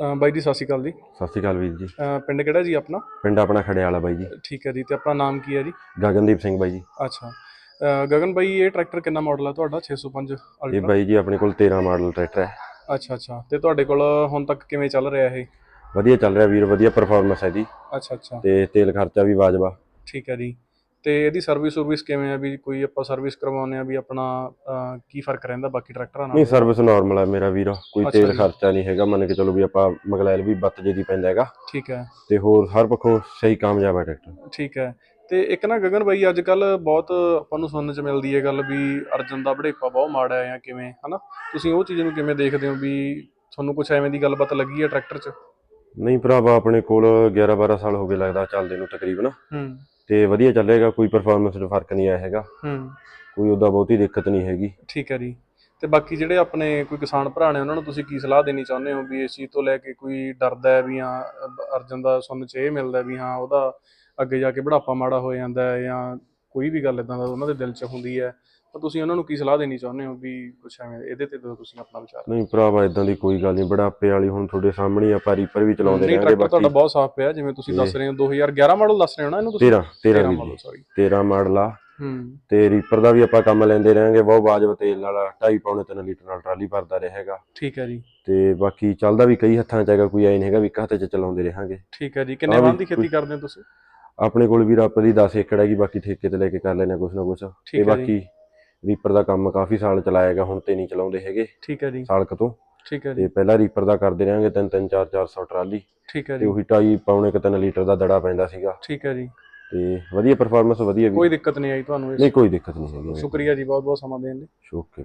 ਅਹ ਬਾਈ ਜੀ ਸਤਿ ਸ਼੍ਰੀ ਅਕਾਲ ਜੀ। ਸਤਿ ਸ਼੍ਰੀ ਅਕਾਲ ਵੀਰ ਜੀ। ਅਹ ਪਿੰਡ ਕਿਹੜਾ ਜੀ ਆਪਣਾ? ਪਿੰਡ ਆਪਣਾ ਖੜਿਆਲਾ ਬਾਈ ਜੀ। ਠੀਕ ਹੈ ਜੀ ਤੇ ਆਪਣਾ ਨਾਮ ਕੀ ਹੈ ਜੀ? ਗਗਨਦੀਪ ਸਿੰਘ ਬਾਈ ਜੀ। ਅੱਛਾ। ਅਹ ਗਗਨ ਬਾਈ ਇਹ ਟਰੈਕਟਰ ਕਿੰਨਾ ਮਾਡਲ ਹੈ ਤੁਹਾਡਾ? 605 ਇਹ ਅਲਟਰਾ ਬਾਈ ਜੀ ਆਪਣੇ ਕੋਲ 13 ਮਾਡਲ ਟਰੈਕਟਰ ਹੈ। ਅੱਛਾ ਅੱਛਾ। ਤੇ ਤੁਹਾਡੇ ਕੋਲ ਹੁਣ ਤੱਕ ਕਿਵੇਂ ਚੱਲ ਰਿਹਾ ਇਹ? ਵਧੀਆ ਚੱਲ ਰਿਹਾ ਵੀਰ ਵਧੀਆ ਪਰਫਾਰਮੈਂਸ ਹੈ ਦੀ ਅੱਛਾ ਅੱਛਾ। ਤੇ ਤੇਲ ਖਰਚਾ ਵੀ ਵਾਜਬਾ ਠੀਕ ਹੈ ਜੀ। ਤੇ ਇਹਦੀ ਸਰਵਿਸ ਸਰਵਿਸ ਕਿਵੇਂ ਆ ਵੀ ਕੋਈ ਆਪਾਂ ਸਰਵਿਸ ਕਰਵਾਉਂਦੇ ਆ ਵੀ ਆਪਣਾ ਅਹ, ਕੀ ਫ਼ਰਕ ਰਹਿੰਦਾ ਬਾਕੀ ਟਰੈਕਟਰਾਂ ਨਹੀਂ ਨਾਲ ਸਰਵਿਸ ਨਾਰਮਲ ਹੈ ਮੇਰਾ ਵੀਰ। ਕੋਈ ਅੱਛਾ ਤੇਲ ਜੀ। ਖਰਚਾ ਨਹੀਂ ਹੈਗਾ ਮੰਨ ਕੇ ਚਲੋ ਵੀ ਆਪਾਂ ਮਗਲੈਲ ਵੀ ਬੱਤ ਜੇ ਦੀ ਪੈਂਦਾ ਹੈਗਾ। ਠੀਕ ਹੈ। ਤੇ ਹੋਰ ਹਰ ਪੱਖੋਂ ਸਹੀ ਕਾਮਯਾਬ ਹੈ ਟਰੈਕਟਰ। ਠੀਕ ਹੈ। ਤੇ ਇੱਕ ਨਾ ਗਗਨ ਬਾਈ ਅੱਜ ਕੱਲ ਬਹੁਤ ਆਪਾਂ ਨੂੰ ਸੁਣਨ ਚ ਮਿਲਦੀ ਹੈ ਗੱਲ ਵੀ ਅਰਜਨ ਦਾ ਵੜੇਪਾ ਬਹੁਤ ਮਾੜਾ ਹੈ ਜਾਂ ਕਿਵੇਂ ਹਨਾ? ਤੁਸੀਂ ਉਹ ਚੀਜ਼ ਨੂੰ ਕਿਵੇਂ ਦੇਖਦੇ ਹੋ ਵੀ ਤੁਹਾਨੂੰ ਕੁਝ ਐਵੇਂ ਦੀ ਗੱਲਬਾਤ ਲੱਗੀ ਹੈ ਟਰੈਕਟਰ 'ਚ? ਨਹੀਂ ਭਰਾਵਾ ਆਪਣੇ ਕੋਲ 11 12 ਸਾਲ ਹੋ ਗਏ ਲੱਗਦਾ ਚੱਲਦੇ ਨੂੰ ਤਕਰੀਬਨ। ਹੂੰ। ਤੇ ਵਧੀਆ ਚੱਲੇਗਾ ਕੋਈ ਪਰਫਾਰਮੈਂਸ 'ਚ ਫ਼ਰਕ ਨਹੀਂ ਆਇਆ ਹੈਗਾ। ਹੂੰ। ਕੋਈ ਉਹਦਾ ਬਹੁਤੀ ਦਿੱਕਤ ਨਹੀਂ ਹੈਗੀ। ਠੀਕ ਹੈ ਜੀ। ਤੇ ਬਾਕੀ ਜਿਹੜੇ ਆਪਣੇ ਕੋਈ ਕਿਸਾਨ ਭਰਾ ਨੇ ਉਹਨਾਂ ਨੂੰ ਤੁਸੀਂ ਕੀ ਸਲਾਹ ਦੇਣੀ ਚਾਹੁੰਦੇ ਹੋ ਵੀ ਇਸ ਚੀਜ਼ ਤੋਂ ਲੈ ਕੇ ਕੋਈ ਡਰਦਾ ਹੈ ਵੀ ਹਾਂ ਅਰਜਨ ਦਾ ਸੁਣਨ ਚ ਇਹ ਮਿਲਦਾ ਵੀ ਹਾਂ ਉਹਦਾ ਅੱਗੇ ਜਾ ਕੇ ਬੁਢਾਪਾ ਮਾੜਾ ਹੋ ਜਾਂਦਾ ਹੈ ਜਾਂ ਕੋਈ ਵੀ ਗੱਲ ਇਦਾਂ ਦਾ ਉਹਨਾਂ ਦੇ ਦਿਲ 'ਚ ਹੁੰਦੀ ਹੈ ਤਾਂ ਤੁਸੀਂ ਉਹਨਾਂ ਨੂੰ ਕੀ ਸਲਾਹ ਦੇਣੀ ਚਾਹੁੰਦੇ ਹੋ ਵੀ ਕੁਛ ਐਵੇਂ ਇਹਦੇ ਤੇ ਦਿਓ ਤੁਸੀਂ ਆਪਣਾ ਵਿਚਾਰ ਨਹੀਂ ਭਰਾਵਾ ਇਦਾਂ ਦੀ ਕੋਈ ਗੱਲ ਨਹੀਂ ਬੜਾਪੇ ਵਾਲੀ ਹੁਣ ਤੁਹਾਡੇ ਸਾਹਮਣੇ ਹੀ ਆਪਾਂ ਰੀਪਰ ਵੀ ਚਲਾਉਂਦੇ ਨਹੀਂ ਰਹਿੰਦੇ ਟਰੈਕਟਰ ਤੁਹਾਡਾ ਬਾਕੀ। ਬਹੁਤ ਸਾਫ਼ ਪਿਆ ਜਿਵੇਂ ਤੁਸੀਂ ਦੱਸ ਰਹੇ ਹੋ 2011 ਮਾਡਲ ਦੱਸ ਰਹੇ ਹੋ ਨਾ ਇਹਨੂੰ ਤੁਸੀਂ? 13 13 13 ਵੀਰ ਮਾਡਲ ਸੌਰੀ 13 ਮਾਡਲ ਆ। ਹੂੰ। ਤੇ ਰੀਪਰ ਦਾ ਵੀ ਆਪਾਂ ਕੰਮ ਲੈਂਦੇ ਰਾਂਗੇ ਬਹੁਤ ਵਾਜਬ ਤੇਲ ਨਾਲ 2.5 ਪੌਣੇ 3 ਲੀਟਰ ਨਾਲ ਟਰਾਲੀ ਭਰਦਾ ਰਹੇਗਾ। ਠੀਕ ਹੈ ਜੀ। ਤੇ ਬਾਕੀ ਚੱਲਦਾ ਵੀ ਕਈ ਹੱਥਾਂ 'ਚ ਹੈਗਾ ਕੋਈ ਐ ਨਹੀਂ ਹੈਗਾ ਵੀ ਇੱਕ ਹੱਥ 'ਚ ਚਲਾਉਂਦੇ ਰਹਾਂਗੇ। ਠੀਕ ਹੈ ਜੀ ਕਿੰਨੇ ਵਾਹਨ ਦੀ ਖੇਤੀ ਕਰਦੇ ਹੋ ਤੁਸੀਂ? ਆਪਣੇ ਕੋਲ ਵੀ ਰੱਪ ਦੀ 10 ਏਕੜ ਹੈਗੀ ਬਾਕੀ ਠੇਕੇ ਤੇ ਲੈ ਕੇ ਕਰ ਲੈਣੇ ਕੁਛ ਨਾ ਕੁਛ। ਤੇ ਬਾਕੀ ਰੀਪਰ ਦਾ ਕੰਮ ਕਾਫੀ ਸਾਲ ਚਲਾਏਗਾ ਹੁਣ ਤੇ ਨਹੀਂ ਚਲਾਉਂਦੇ ਹੈਗੇ। ਠੀਕ ਹੈ ਜੀ। ਸਾਲਕ ਤੋਂ। ਠੀਕ ਹੈ ਜੀ। ਤੇ ਪਹਿਲਾਂ ਰੀਪਰ ਦਾ ਕਰਦੇ ਰਹਾਂਗੇ 3 3 4 400 ਟਰਾਲੀ। ਠੀਕ ਹੈ ਤੇ ਜੀ। ਉਹੀ 2.5 ਪੌਣੇ 3 ਲੀਟਰ ਦਾ ਦੜਾ ਪੈਂਦਾ ਸੀਗਾ। ਠੀਕ ਹੈ ਜੀ। ਤੇ ਵਧੀਆ ਪਰਫਾਰਮੈਂਸ ਵਧੀਆ ਵੀ। ਕੋਈ ਦਿੱਕਤ ਨਹੀਂ ਆਈ ਤੁਹਾਨੂੰ ਇਸ ਨਹੀਂ ਕੋਈ ਦਿੱਕਤ ਨਹੀਂ ਹੈਗੀ। ਸ਼ੁਕਰੀਆ ਜੀ ਬਹੁਤ ਬਹੁਤ ਸਮਾਂ ਦੇਣ ਲਈ। ਸ਼ੋਕੇ